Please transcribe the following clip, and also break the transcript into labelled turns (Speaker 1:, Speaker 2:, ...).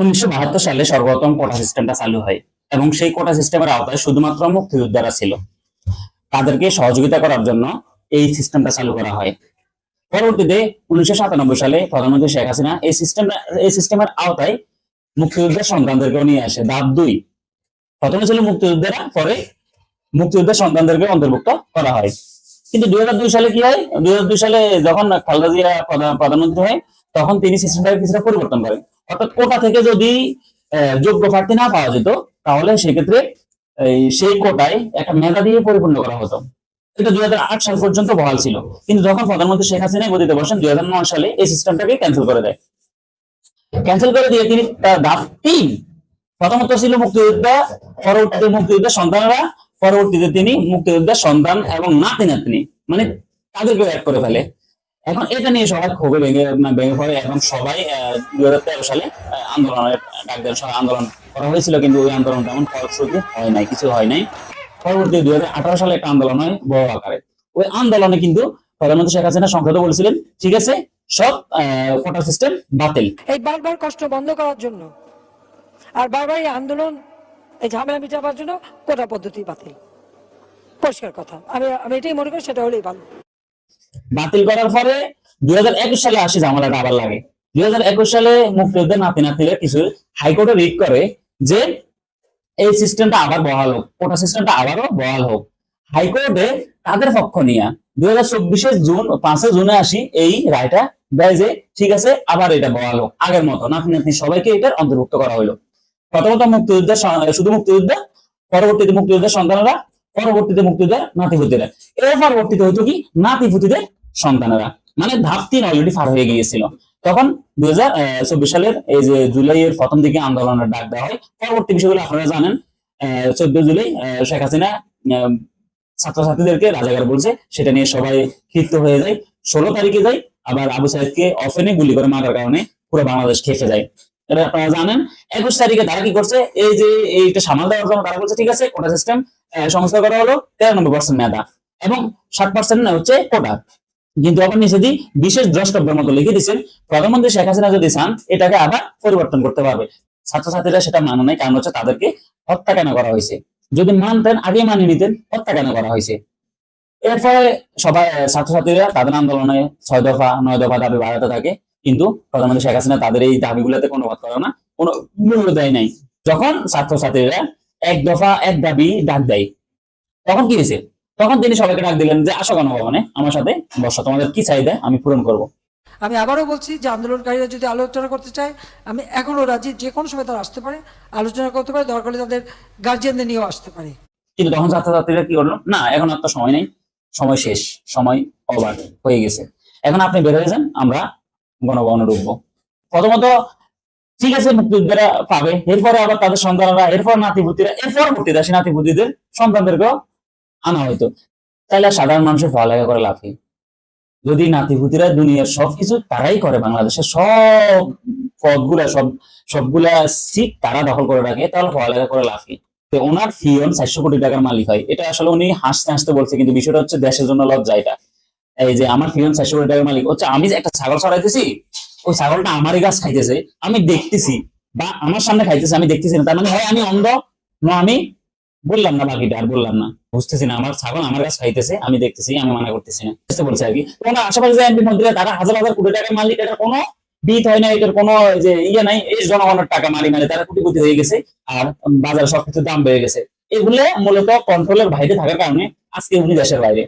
Speaker 1: উনিশশো বাহাত্তর সালে সর্বপ্রথম কোটা সিস্টেমটা চালু হয় এবং সেই কোটা সিস্টেমের আওতায় শুধুমাত্র মুক্তিযোদ্ধারা ছিল। তাদেরকে সহযোগিতা করার জন্য এই সিস্টেমটা চালু করা হয়। পরবর্তীতে উনিশশো সাতানব্বই সালে প্রধানমন্ত্রী শেখ হাসিনা এই সিস্টেম এই সিস্টেমের আওতায় মুক্তিযোদ্ধার সন্তানদেরকেও নিয়ে আসে। ধাপ দুই, প্রথমে ছিল মুক্তিযোদ্ধারা, পরে মুক্তিযোদ্ধার সন্তানদেরকে অন্তর্ভুক্ত করা হয়। কিন্তু দুই দুই সালে কি হয়? দুই হাজার দুই সালে যখন খালেদা জিয়া প্রধানমন্ত্রী হয় তখন তিনি সিস্টেমটাকে কিছুটা পরিবর্তন করেন। অর্থাৎ কোটা থেকে যদি যোগ্য প্রার্থী না পাওয়া যেত, তাহলে সেক্ষেত্রে সেই কোটায় একটা মেধা দিয়ে পরিপূর্ণ করা হতো। এটা দুই হাজার আট সাল পর্যন্ত বহাল ছিল। কিন্তু যখন প্রধানমন্ত্রী শেখ হাসিনা গদিতে বসেন, দুই সালে এই সিস্টেমটাকে ক্যান্সেল করে দেয়? ক্যান্সেল করে দিয়ে তিনি তার তিন প্রথমত ছিল মুক্তিযোদ্ধা, পরবর্তীতে মুক্তিযোদ্ধার সন্তানরা, পরবর্তীতে তিনি মুক্তিযোদ্ধার সন্তান এবং নাতি নাতনি মানে তাদেরকে এক করে ফেলে। এখন এটা নিয়ে সবাই ক্ষোভে ভেঙে মানে ভেঙে পড়ে। এবং সবাই দুই হাজার তেরো সালে আন্দোলনের ডাক দেন সবাই আন্দোলন করা হয়েছিল, কিন্তু ওই আন্দোলন তেমন ফলশ্রুতি হয় নাই, কিছু হয় নাই। পরবর্তী দুই হাজার আঠারো সালে একটা আন্দোলন হয় বড় আকারে। ওই আন্দোলনে কিন্তু প্রধানমন্ত্রী শেখ হাসিনা সংসদে বলেছিলেন, ঠিক আছে, সব কোটা সিস্টেম বাতিল।
Speaker 2: এই বারবার কষ্ট বন্ধ করার জন্য আর বারবার এই আন্দোলন, এই ঝামেলা মিটাবার জন্য কোটা পদ্ধতি বাতিল। পরিষ্কার কথা। আমি আমি এটাই মনে করি, সেটা হলেই ভালো।
Speaker 1: বাতিল করার পরে দুই হাজার একুশ সালে আসে ঝামেলাটা আবার লাগে। দুই হাজার একুশ সালে মুক্তিযোদ্ধা নাতি নাতিরা কিছু হাইকোর্টে রিট করে যে এই সিস্টেমটা আবার বহাল হোক, কোটা সিস্টেমটা আবারও বহাল হোক। হাইকোর্টে তাদের পক্ষ নিয়ে দুই হাজার চব্বিশে জুন, পাঁচে জুনে আসি এই রায়টা দেয় যে, ঠিক আছে, আবার এটা বহাল হোক। আগের মতো নাতি নাতনি সবাইকে এটার অন্তর্ভুক্ত করা হলো প্রথমত মুক্তিযোদ্ধা শুধু মুক্তিযোদ্ধা, পরবর্তীতে মুক্তিযোদ্ধার সন্তানেরা পরবর্তীতে মুক্তিযোদ্ধার নাতিপুতিরা এর পরবর্তীতে হয়তো কি? নাতিপুতিদের সন্তানেরা। মানে ধাপ তিন অলরেডি পার হয়ে গিয়েছিল। তখন দুই হাজার চব্বিশ সালের এই যে জুলাইয়ের প্রথম দিকে আন্দোলনের ডাক দেওয়া হয়। পরবর্তী বিষয়গুলো আপনারা জানেন। চোদ্দ জুলাই শেখ হাসিনা ছাত্রছাত্রীদেরকে রাজাকার বলছে। সেটা নিয়ে সবাই ক্ষিপ্ত হয়ে যায়। ষোলো তারিখে যায়। আবার আবু সাহেবকে অফেনে গুলি করে মারার কারণে পুরো বাংলাদেশ খেপে যায়। জানেন। একুশ তারিখে তারা কি করছে? এই যে এইটা সামাল দেওয়ার জন্য তারা বলছে, ঠিক আছে কোটা সিস্টেম সংস্কার করা হলো তেরানব্বই পার্সেন্ট মেধা এবং ষাট পার্সেন্ট হচ্ছে কোটা কিন্তু আবার নিচে বিশেষ দ্রষ্টব্যের মতো লিখে দিচ্ছেন প্রধানমন্ত্রী শেখ হাসিনা যদি চান, এটাকে আবার পরিবর্তন করতে পারবে। ছাত্রছাত্রীরা সেটা মানে নাই কারণ হচ্ছে তাদেরকে হত্যা কেন করা হয়েছে? যদি মানতেন, আগে মানিয়ে নিতেন, হত্যা কেন করা হয়েছে? এরপরে সবাই, ছাত্রছাত্রীরা তাদের আন্দোলনে ছয় দফা, নয় দফা দাবি বাড়াতে থাকে। কিন্তু প্রধানমন্ত্রী শেখ হাসিনা তাদের এই দাবিগুলোতে কোনো বাদ করে না কোনো মূল্য দেয় নাই। যখন ছাত্রছাত্রীরা এক দফা এক দাবি ডাক দেয় তখন কি হয়েছে? তখন তিনি সবাইকে ডাক দিলেন যে আসো গণভবনে আমার সাথে বসো তোমাদের কি চাহিদা আমি পূরণ করব।
Speaker 2: আমি আবারও বলছি যে আন্দোলনকারীরা যদি আলোচনা করতে চায় আমি এখনও রাজি যে কোনো সময় তারা আসতে পারে আলোচনা করতে পারে দরকার হলে তাদের গার্জিয়ানদের নিয়েও আসতে পারে।
Speaker 1: কিন্তু তখন ছাত্রছাত্রীরা কি করল? না এখন আর তো সময় নেই সময় শেষ সময় ওভার হয়ে গেছে। এখন আপনি বের হয়ে যান আমরা গণভবনে ঢুকবো প্রথমত, ঠিক আছে, মুক্তিযোদ্ধারা পাবে। এরপরে আবার তাদের সন্তানরা, এরপর নাতিপুতিরা এরপর মুক্তিদা সে নাতিপুতিদের সন্তানদেরকেও আনা হয়তো তাহলে সাধারণ মানুষের পড়ালেখা করে লাভ যদি নাতিপুতিরা দুনিয়ার সবকিছু তারাই করে, বাংলাদেশের সব পদগুলা, সব, সবগুলা সিট তারা দখল করে রাখে, তাহলে পড়ালেখা করে লাভ তো ওনার ফিয়ন চারশো কোটি টাকার মালিক হয়। এটা আসলে উনি হাসতে হাসতে বলছে, কিন্তু বিষয়টা হচ্ছে দেশের জন্য লজ্জা এটা। এই যে আমার ফিয়ন চারশো কোটি টাকার মালিক। হচ্ছে আমি যে একটা ছাগল ছড়াইতেছি, ওই ছাগলটা আমারই গাছ খাইতেছে, আমি দেখতেছি, বা আমার সামনে খাইতেছে, আমি দেখতেছি না। তার মানে হয়, আমি অন্ধ, না, আমি বললাম না বাকিটা, আর বললাম না। বুঝতেছি না, আমার ছাগল আমার কাছে খাইতেছে, আমি দেখতেছি, আমি মানা করতেছি না। বুঝতে বলছে আর কি। ওনার আশেপাশে যে এমপি মন্ত্রীরা, তারা হাজার হাজার কোটি টাকার মালিক এটা কোনো বিত হয় না এটার কোনো যে ইয়ে নাই, এই জনগণের টাকা মারি মারি, তারা কোটিপতি হয়ে গেছে, আর বাজারে সবকিছুর দাম বেড়ে গেছে। এগুলো মূলত কন্ট্রোলের বাইরে থাকার কারণে আজকে উনি দেশের বাইরে।